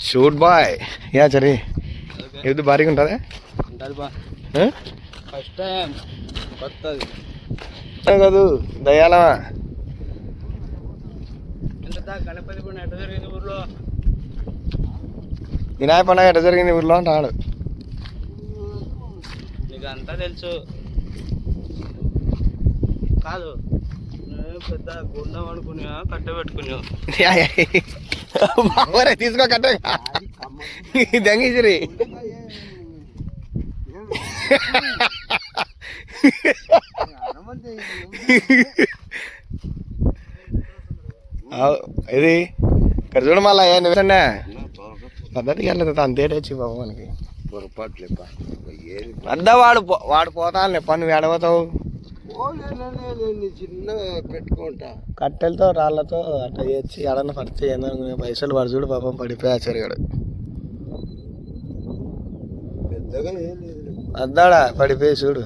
Shoot bye yeah సరే ఇది భారీగా ఉంటుందా? ఉంటుంది బా. ఆ? ఫస్ట్ టైం కొత్తది. ఏ కాదు దయాలమా గణపతి పండుగ ఎట్ట జరిగింది ఊర్లో? వినాయక పండుగ ఎట్ట జరిగింది ఊర్లో అంటాడు. నీకు అంతా తెలుసు. కాదు. పెద్ద గుండం అనుకున్నా కట్ట పెట్టుకున్నావు బాబరే తీసుకో కట్టగా దెంగేసిరి అవు, ఇది ఇక్కడ చూడు మళ్ళా ఏ నిమిషండే పద్ధతికి వెళ్ళదు అంతేటే వచ్చి బాబు మనకి. పొరపాట్లు అద్దా వాడు పో- వాడు పోతాను పన్ను వేడబోతావు చిన్న పెట్టుకుంటా. కట్టెలతో రాళ్ళతో అట్లా చేసి ఎడన్న పడితే పైసలు పడి చూడు పాపం పడిపోయా చెరిగాడు పెద్దగా ఏం లేదు. అద్దాడా పడిపోయి చూడు.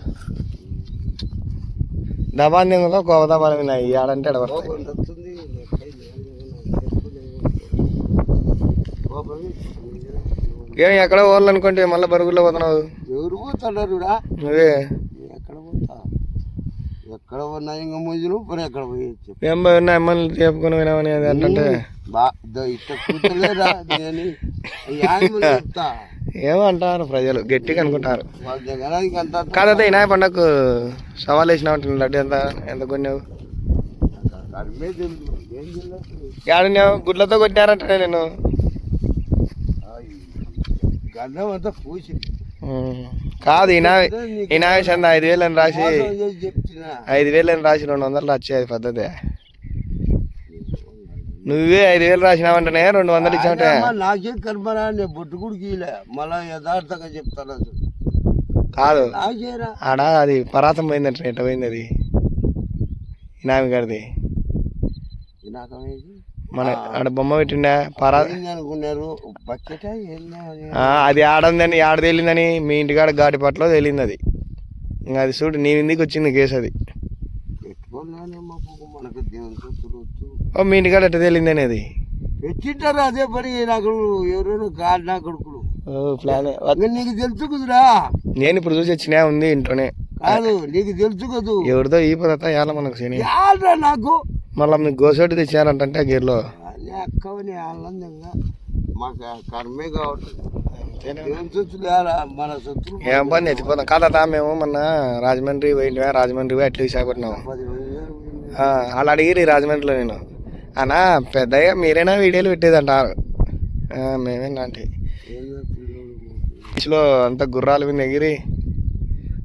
దబాందింగులో గోవ దబాలు విన్నాయి ఆడంటే ఎడబడతాయి వస్తుంది ఏం ఎక్కడ పోవాలి అనుకుంటే మళ్ళీ బరుగుల్లో పోతున్నావు? ఎవరు నువ్వే ఎక్కడ ఉన్నా ఇంకా ముందు పని ఎక్కడ పోయొచ్చు? ఏం పోయినా ఎమ్మెల్యే చెప్పుకుని వినామని అంటే? ఏమంటారు ప్రజలు గట్టిగా అనుకుంటారు. కాదైతే వినాయక పండగకు సవాల్ వేసినావు లడ్డు ఎంత? ఎంత కొన్నావు? ఏడున్నావు? గుడ్లతో కొట్టారంటే నేను గడ్డం అంతా పూసి ఉమ్. కాదు ఈనా ఈనాయ చంద ఐదు వేలు అని రాసి ఐదు వేలు అని రాసి రెండు వందలు వచ్చేది పద్ధతి. నువ్వే ఐదు వేలు రాసినావంటనే రెండు వందలు ఇచ్చావంటే నాకేం కర్మరా? నేను బొట్టు కూడా గీలే మళ్ళా యథార్థంగా చెప్తాను కాదు. ఆడ అది పరాతం పోయిందంటే ఎట్ట పోయింది అది? ఇనామి గారిది. మన ఆడ బొమ్మ పెట్టిండా? పరా అనుకున్నారు అది? ఆడందని ఆడ తేలిందని మీ ఇంటికాడ ఘాటి పట్లో తేలింది అది ఇంకా అది చూడు నీ ఇంటికి వచ్చింది కేసు అది. ఓ మీ ఇంటికాడ ఎట్ట తేలిందని అది పెట్టింటారు అదే పని నాకు ఎవరైనా గాడి నా కొడుకులు. ప్లాన్. నీకు తెలుసు కుదురా? నేను ఇప్పుడు చూసి వచ్చినా ఉంది ఇంట్లోనే. కాదు నీకు తెలుసు కదూ? ఎవరిదో ఈ పదత ఇవాళ మనకు నాకు? మళ్ళీ మీకు గోసోటి తెచ్చారంటే గేర్లో? ఆనందంగా మాకు కర్మే ఏం పని ఎత్తిపోతాం కాదా మేము మొన్న రాజమండ్రి పోయింటివా రాజమండ్రి పోయి అట్లా విశాఖపట్నం. వాళ్ళు అడిగిరి రాజమండ్రిలో నేను. అన్నా పెద్దయ్య మీరైనా వీడియోలు పెట్టేది అంటారు ఆ, మేమేంటంటే ఏందో పిల్లోడు బీచ్లో అంత గుర్రాల మీద ఎగిరి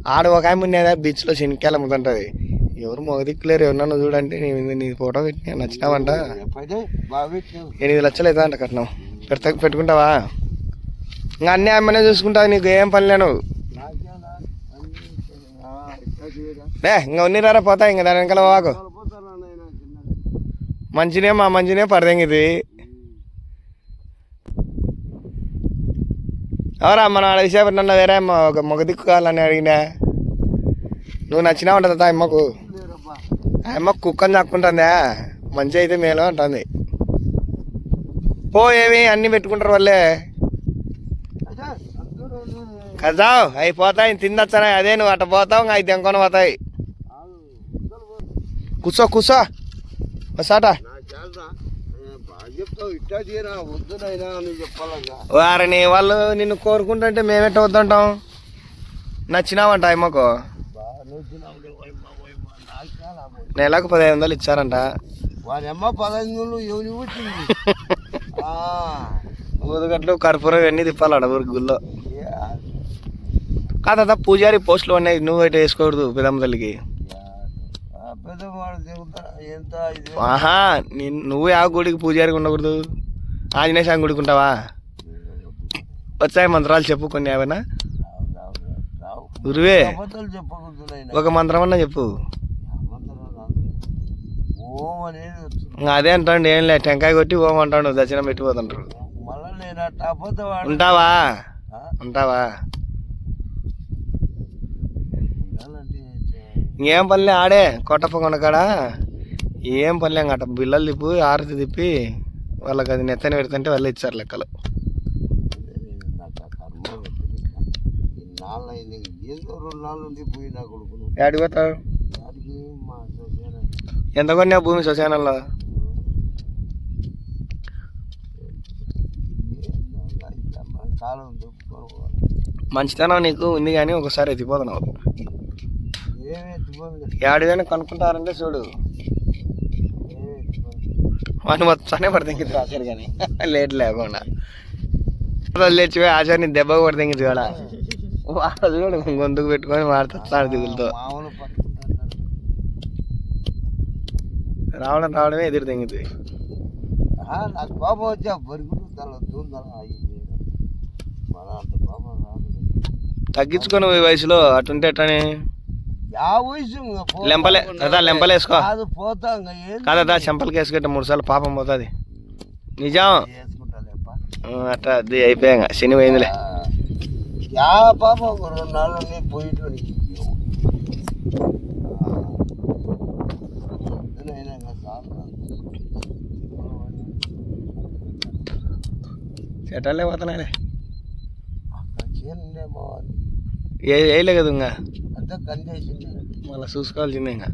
ఆడ ఒక ఆమె ఉండేదా బీచ్లో శనిక్కాయలు అమ్ముతుంటుంది. ఎవరు మొగదిక్కులేరు ఎవరన్నా చూడంటే నేను నీ ఫోటో పెట్టినా నచ్చినావంట. ఎనిమిది లక్షలు అవుతా అంట కట్నం. పెడతా పెట్టుకుంటావా? ఇంకా అన్నీ అమ్మనే చూసుకుంటావు నీకు ఏం పని లేను. లే ఇంకా ఉన్నిరారా పోతా ఇంకా దాని వెనకాల వాకు మంచినే మా మంచినే పడదెంగిది ఎవరా మన ఆడ నన్ను వేరే ఒక మగ దిక్కు కావాలని అడిగినా. నువ్వు నచ్చినా ఉంటుంది అమ్మకు. అమ్మ కుక్కని చాక్కుంటుందా మంచి అయితే మేలు అంటుంది. పో ఏమి అన్నీ పెట్టుకుంటారు వాళ్ళే. కదా అవి పోతాయి తిందొచ్చాయి అదే నువ్వు అట్ట పోతావు అవి దెంకొని పోతాయి. కూర్చో కూర్చో వస్తాట ఇట్టా వారిని వాళ్ళు నిన్ను కోరుకుంటుంటే మేమెట్ట వద్దంటాం? నచ్చినావంట అమ్మకు నెలకు పదిహేను వందలు ఇచ్చారంట. వాని అమ్మ పదహైదు వందలు ఎవరి వచ్చింది ఆ, ఊదుగట్లు కర్పూరం ఇవన్నీ తిప్పాలట ఊరికి గుళ్ళో. కాదా పూజారి పోస్టులు ఉన్నాయి నువ్వు అయితే వేసుకోకూడదు పెదమ్మ తల్లికి. ఆహా నువ్వు ఆ గుడికి పూజారికి ఉండకూడదు. ఆంజనేయ స్వామి గుడికి ఉంటావా? వచ్చాయి మంత్రాలు చెప్పు కొన్ని ఏమైనా. రావు, రావు, రావు. గురువే. ఒక మంత్రం అన్నా చెప్పు. ఓం అదే అంటాడు ఏం లేదు టెంకాయ కొట్టి ఓం అంటాడు దర్శనం పెట్టిపోతుంటారు. ఉంటావా? ఉంటావా? ఇంకేం పనులే ఆడే కొట్టప్ప కొనకాడ ఏం పనులే అంగట బిల్లలు తిప్పి ఆరతి తిప్పి వాళ్ళకి అది నెత్తని పెడుతుంటే వాళ్ళు ఇచ్చారు లెక్కలు. లేదు, రెండు నాళ్ళు ఉండి ఎంత కొన్నా భూమి శ్మశానంలో మంచితనం నీకు ఉంది కానీ ఒకసారి ఎత్తిపోతున్నావు ఏమే ఎత్తుకోండి ఏడుగానే కనుక్కుంటారంటే చూడు. వాడిని మొత్తానే పడతాంగిద్ది ఆచార్య కానీ. లేట్ లేకుండా. లేచిపోయి ఆచార్యని దెబ్బ కొడతాంగిద్ది కూడా వాడు చూడు గొంతుకు పెట్టుకొని మాడుతాడు దిగులతో మామూలు పట్టుకుంటారు రావడం రావడమే ఎదురు తెంగిద్ది నాకు కోపం వచ్చా దూందల అయ్యింది మన అంత కోపం రాదు తగ్గించుకొని ఈ వయసులో అటుంటే ఎట్టని యా వయసు లెంపలే అదా లెంపలేసుకో కాదు పోతా ఇంకా ఏం కాదా చెంపలకి వేసుకుంటే మూడు సార్లు పాపం పోతుంది నిజం అట్లా అది అయిపోయాక శని పోయిందిలే యా పాపం రెండు నాళ్ళు నీ చెట్టాలే పోతున్నాలే వేయలే కదా ఇంకా. మళ్ళీ చూసుకోవాల్సిందే ఇంకా.